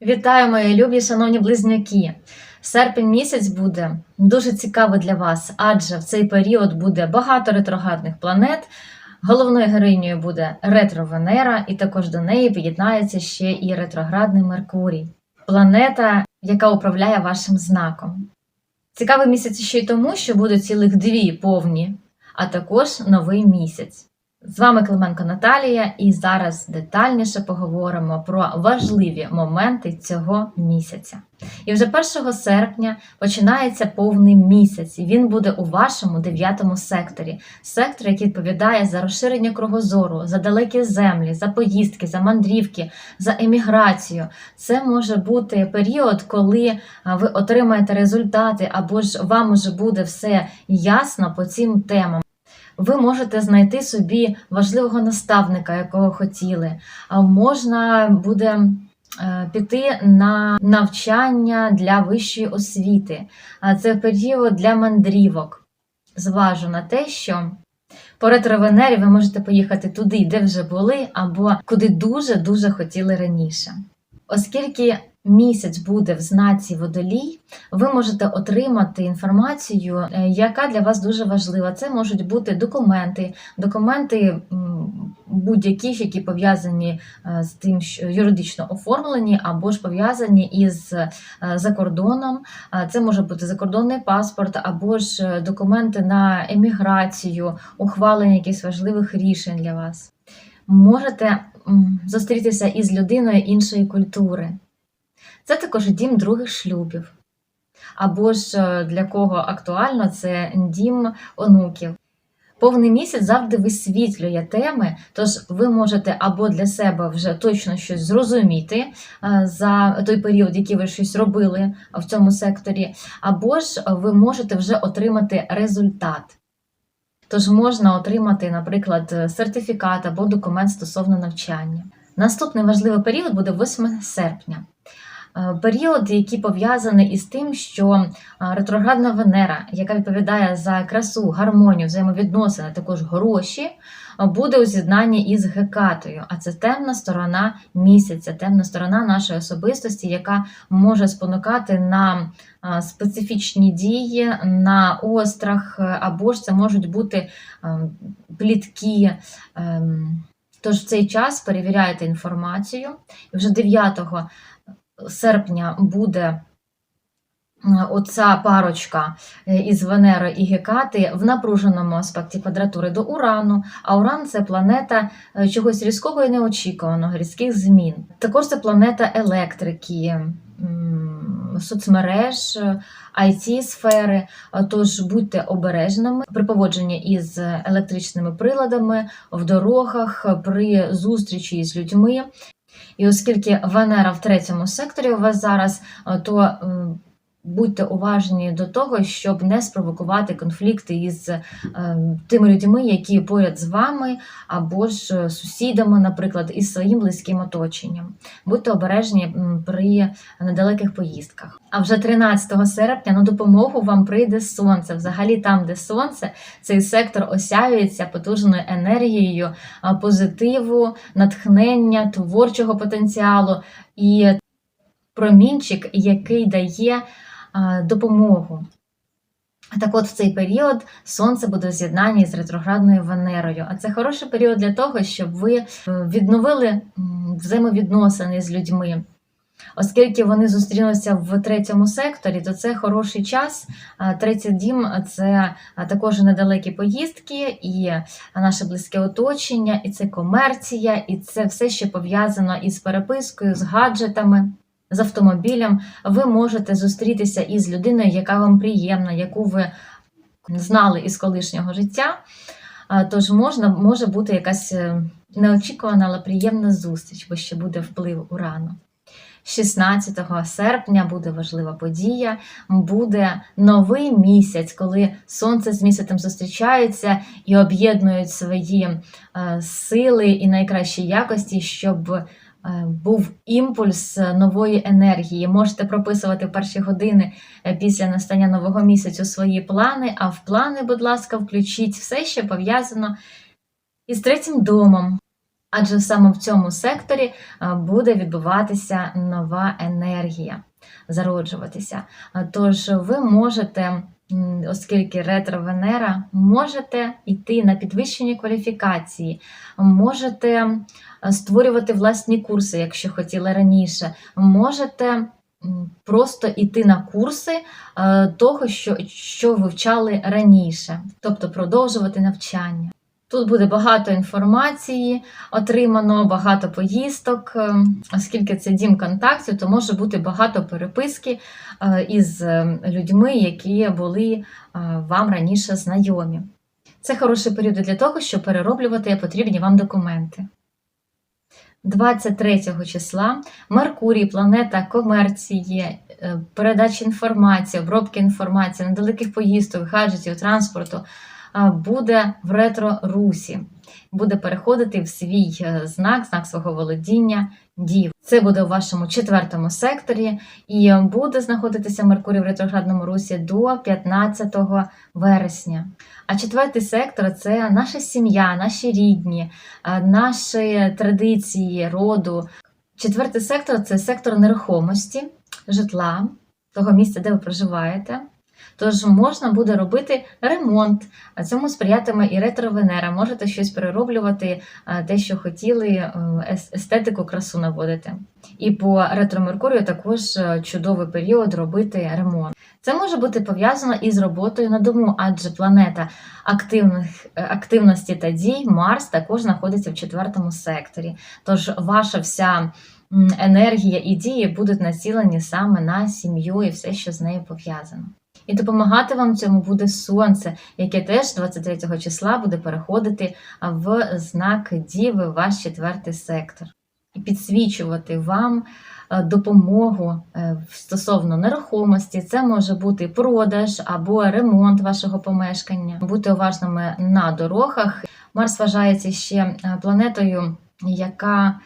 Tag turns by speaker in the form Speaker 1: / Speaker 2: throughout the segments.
Speaker 1: Вітаю, мої любі, шановні близнюки! Серпень місяць буде дуже цікавий для вас, адже в цей період буде багато ретроградних планет. Головною героїнею буде ретро-Венера, і також до неї під'єднається ще і ретроградний Меркурій, планета, яка управляє вашим знаком. Цікавий місяць ще й тому, що будуть цілих дві повні, а також новий місяць. З вами Клименко Наталія, і зараз детальніше поговоримо про важливі моменти цього місяця. І вже 1 серпня починається повний місяць, і він буде у вашому дев'ятому секторі. Сектор, який відповідає за розширення кругозору, за далекі землі, за поїздки, за мандрівки, за еміграцію. Це може бути період, коли ви отримаєте результати, або ж вам уже буде все ясно по цим темам. Ви можете знайти собі важливого наставника, якого хотіли. Можна буде е, піти на навчання для вищої освіти. Це період для мандрівок. Зважу на те, що по ретро-Венері ви можете поїхати туди, де вже були, або куди дуже-дуже хотіли раніше. Оскільки місяць буде в знаці водолій, ви можете отримати інформацію, е, яка для вас дуже важлива. Це можуть бути документи, документи будь-які, які пов'язані е, з тим, що юридично оформлені, або ж пов'язані із е, закордоном. Це може бути закордонний паспорт, або ж документи на еміграцію, ухвалення якихось важливих рішень для вас. Можете зустрітися із людиною іншої культури. Це також дім других шлюбів. Або ж е, для кого актуально це дім онуків. Повний місяць завжди висвітлює теми, тож ви можете або для себе вже точно щось зрозуміти е, за той період, який ви щось робили в цьому секторі, або ж ви можете вже отримати результат. Тож можна отримати, наприклад, сертифікат або документ стосовно навчання. Наступний важливий період буде 8 серпня. Е, Період, який пов'язаний із тим, що е, ретроградна Венера, яка відповідає за красу, гармонію, взаємовідносини, також гроші, е, буде у з'єднанні із Гекатою. А це темна сторона місяця, темна сторона нашої особистості, яка може спонукати на специфічні дії, на острах, або ж це можуть бути плітки. ем, Тож в цей час перевіряйте інформацію. І вже 9 серпня буде е, оця парочка е, із Венери і Гекати в напруженому аспекті квадратури до Урану. А Уран це планета е, чогось різкого і неочікуваного, різких змін. Також це планета електрики. Соцмереж, it сфери тож будьте обережними при поводженні із електричними приладами в дорогах, при зустрічі з людьми. І оскільки Венера в третьому секторі у вас зараз, е, то будьте уважні до того, щоб не спровокувати конфлікти із е, тими людьми, які поряд з вами, або ж е, сусідами, наприклад, із своїм близьким оточенням. Будьте обережні при недалеких поїздках. А вже 13 серпня на допомогу вам прийде сонце. Взагалі, там, де сонце, цей сектор осяюється потужною енергією позитиву, натхнення, творчого потенціалу і промінчик, який дає допомогу. Так от в цей період сонце буде в з'єднанні з ретроградною Венерою. А це хороший період для того, щоб ви е, відновили взаємовідносини з людьми. Оскільки вони зустрінуться в третьому секторі, то це хороший час. Третій дім це також недалекі поїздки, і наше близьке оточення, і це комерція, і це все, що пов'язано із перепискою, з гаджетами. З автомобілем ви можете зустрітися із людиною, яка вам приємна, яку ви знали із колишнього життя. Тож можна, може бути якась е, неочікувана, але приємна зустріч, бо ще буде вплив урану. 16 серпня буде важлива подія, буде новий місяць, коли сонце з місяцем зустрічаються і об'єднують свої е, сили і найкращі якості, щоб був імпульс нової енергії. Можете прописувати перші години е, після настання нового місяцю свої плани, а в плани, будь ласка, включіть все, що пов'язано із третім домом. Адже саме в цьому секторі е, буде відбуватися нова енергія, зароджуватися. Е, Тож ви можете, оскільки ретро-Венера, можете йти на підвищення кваліфікації, можете створювати власні курси, якщо хотіли раніше, можете просто йти на курси е, того, що, що вивчали раніше, тобто продовжувати навчання. Тут буде багато інформації отримано, багато поїздок. Е, Оскільки це дім контактів, то може бути багато переписки е, із е, людьми, які були вам раніше знайомі. Це хороший період для того, щоб перероблювати потрібні вам документи. 23 числа Меркурій, планета комерції, передачі інформації, обробки інформації, недалеких поїздок, гаджетів, транспорту буде в ретро-русі, буде переходити в свій е, знак, знак свого володіння дів. Це буде у вашому четвертому секторі і буде знаходитися Меркурій в ретроградному русі до 15 вересня. А четвертий сектор це наша сім'я, наші рідні, е, наші традиції роду. Четвертий сектор це сектор нерухомості, житла, того місця, де ви проживаєте. Тож можна буде робити ремонт, цьому сприятиме і ретро-венера. Можете щось перероблювати, те, що хотіли, е, естетику, красу наводити. І по ретро-меркурію також е, чудовий період робити ремонт. Це може бути пов'язано із роботою на дому, адже планета активних, е, активності та дій Марс також знаходиться в четвертому секторі. Тож ваша вся енергія і дії будуть націлені саме на сім'ю і все, що з нею пов'язано. І допомагати вам в цьому буде сонце, яке теж 23 числа буде переходити в знак Діви, ваш четвертий сектор, і підсвічувати вам допомогу е, стосовно нерухомості. Це може бути продаж або ремонт вашого помешкання. Будьте уважними на дорогах. Марс вважається ще е, планетою, яка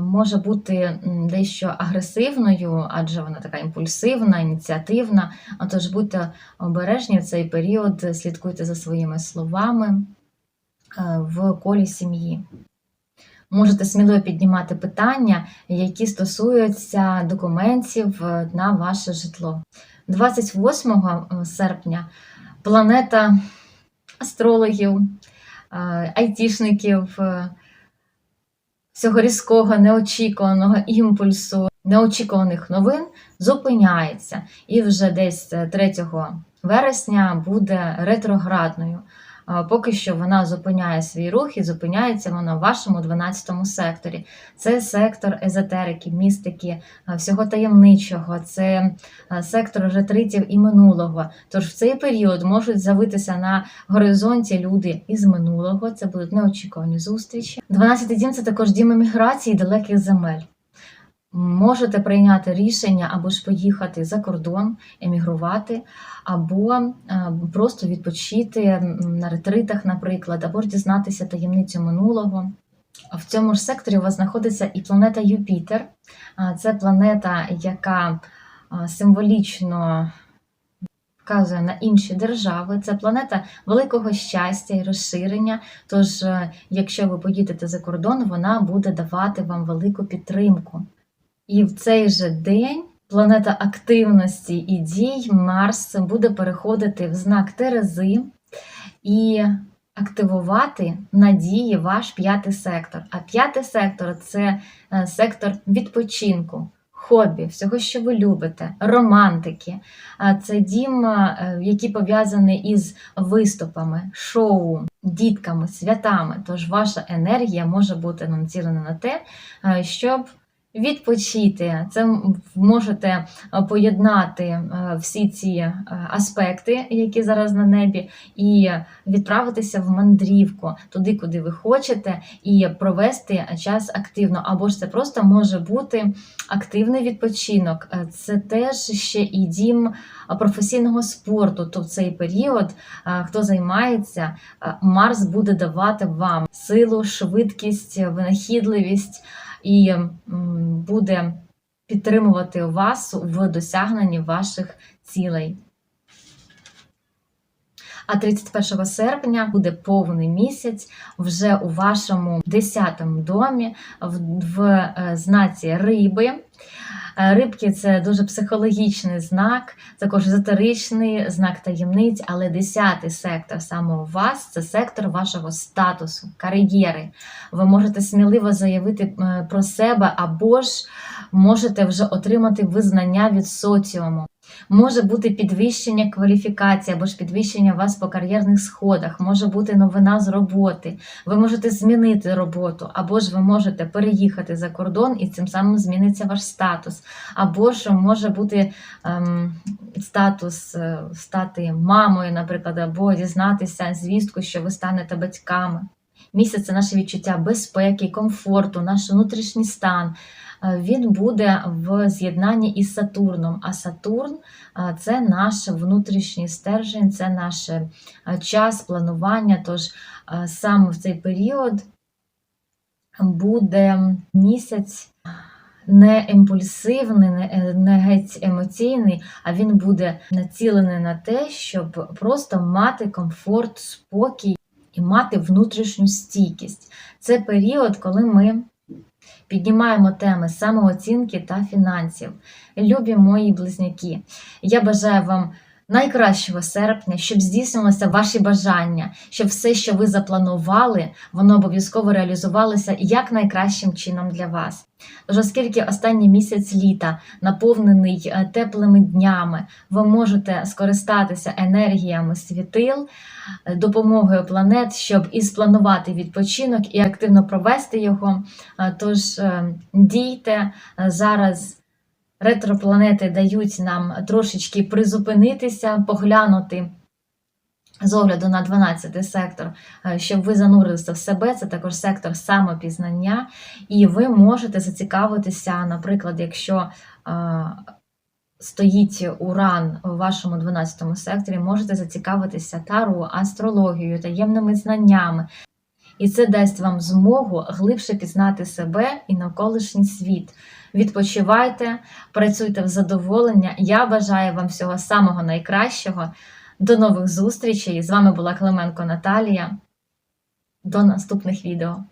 Speaker 1: може бути дещо агресивною, адже вона така імпульсивна, ініціативна. Отож будьте обережні в цей період, слідкуйте за своїми словами е, в колі сім'ї. Можете сміливо піднімати питання, які стосуються документів е, на ваше житло. 28 серпня планета астрологів, е, айтішників, е, всього різкого, неочікуваного імпульсу, неочікуваних новин зупиняється. І вже десь е, 3 вересня буде ретроградною. Поки що вона зупиняє свій рух і зупиняється вона в вашому 12 секторі. Це сектор езотерики, містики, всього таємничого, це сектор ретритів і минулого. Тож в цей період можуть з'явитися на горизонті люди із минулого. Це будуть неочікувані зустрічі. 12 дім це також дім еміграції далеких земель. Можете прийняти рішення або ж поїхати за кордон, емігрувати, або е, просто відпочити на ретритах, наприклад, або ж дізнатися таємницю минулого. В цьому ж секторі у вас знаходиться і планета Юпітер. Це планета, яка символічно вказує на інші держави. Це планета великого щастя і розширення. Тож, е, якщо ви поїдете за кордон, вона буде давати вам велику підтримку. І в цей же день планета активності і дій Марс буде переходити в знак Терези і активувати надії ваш п'ятий сектор. А п'ятий сектор це е, сектор відпочинку. Хобі, всього, що ви любите, романтики. Це дім, е, який пов'язаний із виступами, шоу, дітками, святами. Тож ваша енергія може бути націлена на те, е, щоб відпочити. Це можете е, поєднати е, всі ці е, аспекти, які зараз на небі, і відправитися в мандрівку туди, куди ви хочете, і провести час активно. Або ж це просто може бути активний відпочинок. Це теж ще і дім професійного спорту. То в цей період, хто займається, Марс буде давати вам силу, швидкість, винахідливість і буде підтримувати вас в досягненні ваших цілей. А 31 серпня буде повний місяць вже у вашому 10-му домі в, в е, знаці риби. Е, Рибки це дуже психологічний знак, також езотеричний знак таємниць, але 10-й сектор саме у вас це сектор вашого статусу, кар'єри. Ви можете сміливо заявити е, про себе або ж можете вже отримати визнання від соціуму. Може бути підвищення кваліфікації або ж підвищення вас по кар'єрних сходах, може бути новина з роботи. Ви можете змінити роботу, або ж ви можете переїхати за кордон і цим самим зміниться ваш статус. Або ж може бути ем, статус е, стати мамою, наприклад, або дізнатися звістку, що ви станете батьками. Місяць це наше відчуття безпеки, комфорту, наш внутрішній стан. Е, Він буде в з'єднанні із Сатурном. А Сатурн е, це наш внутрішній стержень, це наш е, час планування. Тож саме в цей період буде місяць не імпульсивний, не геть емоційний, а він буде націлений на те, щоб просто мати комфорт, спокій і мати внутрішню стійкість. Це період, коли ми піднімаємо теми самооцінки та фінансів. Любі мої близняки, я бажаю вам найкращого серпня, щоб здійснилося ваші бажання, щоб все, що ви запланували, воно обов'язково реалізувалося як найкращим чином для вас. Тож, оскільки останній місяць літа наповнений е, теплими днями, ви можете скористатися енергіями світил, е, допомогою планет, щоб і спланувати відпочинок, і активно провести його. Е, Тож дійте зараз. Ретропланети дають нам трошечки призупинитися, поглянути з огляду на 12 сектор, е, щоб ви занурилися в себе. Це також сектор самопізнання, і ви можете зацікавитися, наприклад, якщо е, стоїть уран у вашому 12 секторі, можете зацікавитися таро, астрологією, таємними знаннями. І це дасть вам змогу глибше пізнати себе і навколишній світ. Відпочивайте, працюйте в задоволення. Я бажаю вам всього самого найкращого. До нових зустрічей! З вами була Клименко Наталія. До наступних відео.